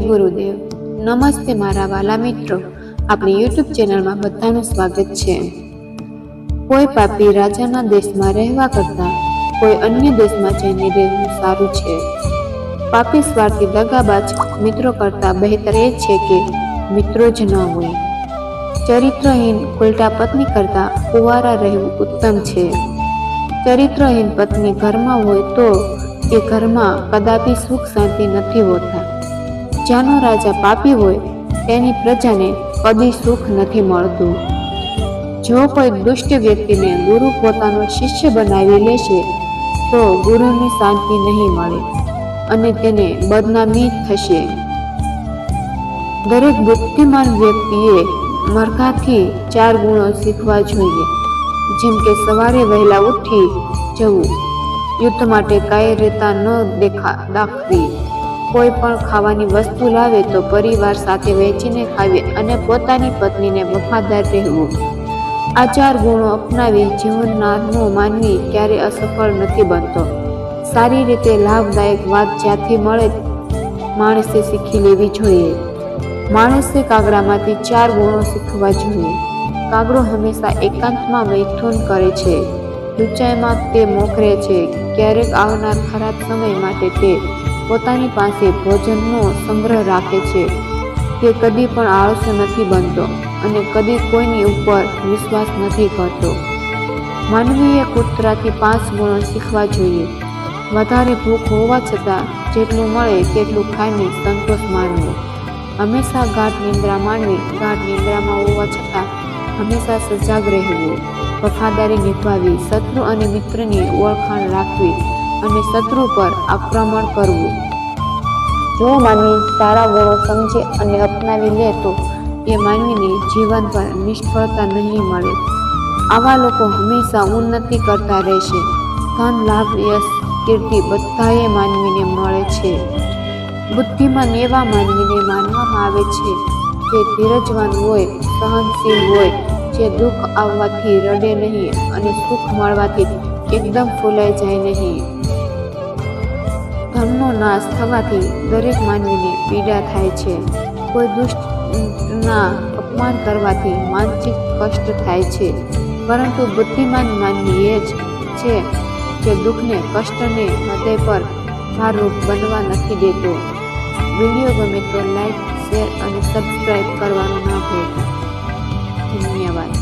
ગુરુદેવ. નમસ્તે મારા વાલા મિત્રો. આપણી યુટ્યુબ ચેનલમાં બધાનું સ્વાગત છે. કોઈ પાપી રાજાના દેશમાં રહેવા કરતાં કોઈ અન્ય દેશમાં જઈને રહેવું સારું છે. પાપી સ્વાર્થી દગાબાજ મિત્રો કરતાં બહેતર એ છે કે મિત્રો જ ન હોય. ચરિત્રહીન ઉલટા પત્ની કરતાં કુવારા રહેવું ઉત્તમ છે. ચરિત્રહીન પત્ની ઘરમાં હોય તો એ ઘરમાં કદાપી સુખ શાંતિ નથી હોતા. જ્યાંનો રાજા પાપી હોય, તેની પ્રજાને કદી સુખ નથી મળતું. જો કોઈ દુષ્ટ વ્યક્તિને ગુરુ પોતાનો શિષ્ય બનાવી લેશે, તો ગુરુની શાંતિ નહીં મળે અને તેને બદનામી થશે. દરેક બુદ્ધિમાન વ્યક્તિએ મરઘાથી ચાર ગુણો શીખવા જોઈએ. જેમ કે સવારે વહેલા ઉઠી જવું, યુદ્ધ માટે કાયરતા ન દેખા દાખવી કોઈ પણ ખાવાની વસ્તુ લાવે તો પરિવાર સાથે વહેંચીને ખાવી અને પોતાની પત્નીને વફાદાર રહેવું. આ ચાર ગુણો અપનાવી જીવનનો માનવી ક્યારેય અસફળ નથી બનતો. સારી રીતે લાભદાયક વાત જ્યાંથી મળે માણસે શીખી લેવી જોઈએ. માણસે કાગડામાંથી ચાર ગુણો શીખવા જોઈએ. કાગડો હંમેશા એકાંતમાં મૈથુન કરે છે. ઊંચાઈમાં તે મોખરે છે. ક્યારેક આવનાર ખરાબ સમય માટે તે પોતાની પાસે ભોજનનો સંગ્રહ રાખે છે તે કદી પણ આળસો નથી બનતો અને કદી કોઈની ઉપર વિશ્વાસ નથી કરતો. માનવીએ કૂતરાથી પાંચ ગુણો શીખવા જોઈએ. વધારે ભૂખ હોવા છતાં જેટલું મળે તેટલું ખાઈને સંતોષ માનવો. હંમેશા ગાઢ નિંદ્રા માનવી ગાઢ નિંદ્રામાં હોવા છતાં હંમેશા સજાગ રહેવું. વફાદારી નિભાવી શત્રુ અને મિત્રની ઓળખાણ રાખવી અને શત્રુ પર આક્રમણ કરવું. જો માનવી સારા ગુણો સમજે અને અપનાવી લે તો એ માનવીને જીવન પર નિષ્ફળતા નહીં મળે. આવા લોકો હંમેશા ઉન્નતિ કરતા રહેશે. ધન, લાભ, યશ, કીર્તિ બધાએ માનવીને મળે છે. બુદ્ધિમાન એવા માનવીને માનવામાં આવે છે જે ધીરજવાન હોય, સહનશીલ હોય, જે દુઃખ આવવાથી રડે નહીં અને સુખ મળવાથી એકદમ ફૂલાઈ જાય નહીં ધર્મનો નાશ થવાથી દરેક માનવીને પીડા થાય છે. કોઈ દુષ્ટના અપમાન કરવાથી માનસિક કષ્ટ થાય છે. પરંતુ બુદ્ધિમાન માનવી એ જ છે જે દુઃખને, કષ્ટને હૃદય પર ભારરૂપ બનવા નથી દેતો. વીડિયો ગમે તો લાઈક, શેર અને સબસ્ક્રાઈબ કરવાનું ના ભૂલતા ધન્યવાદ.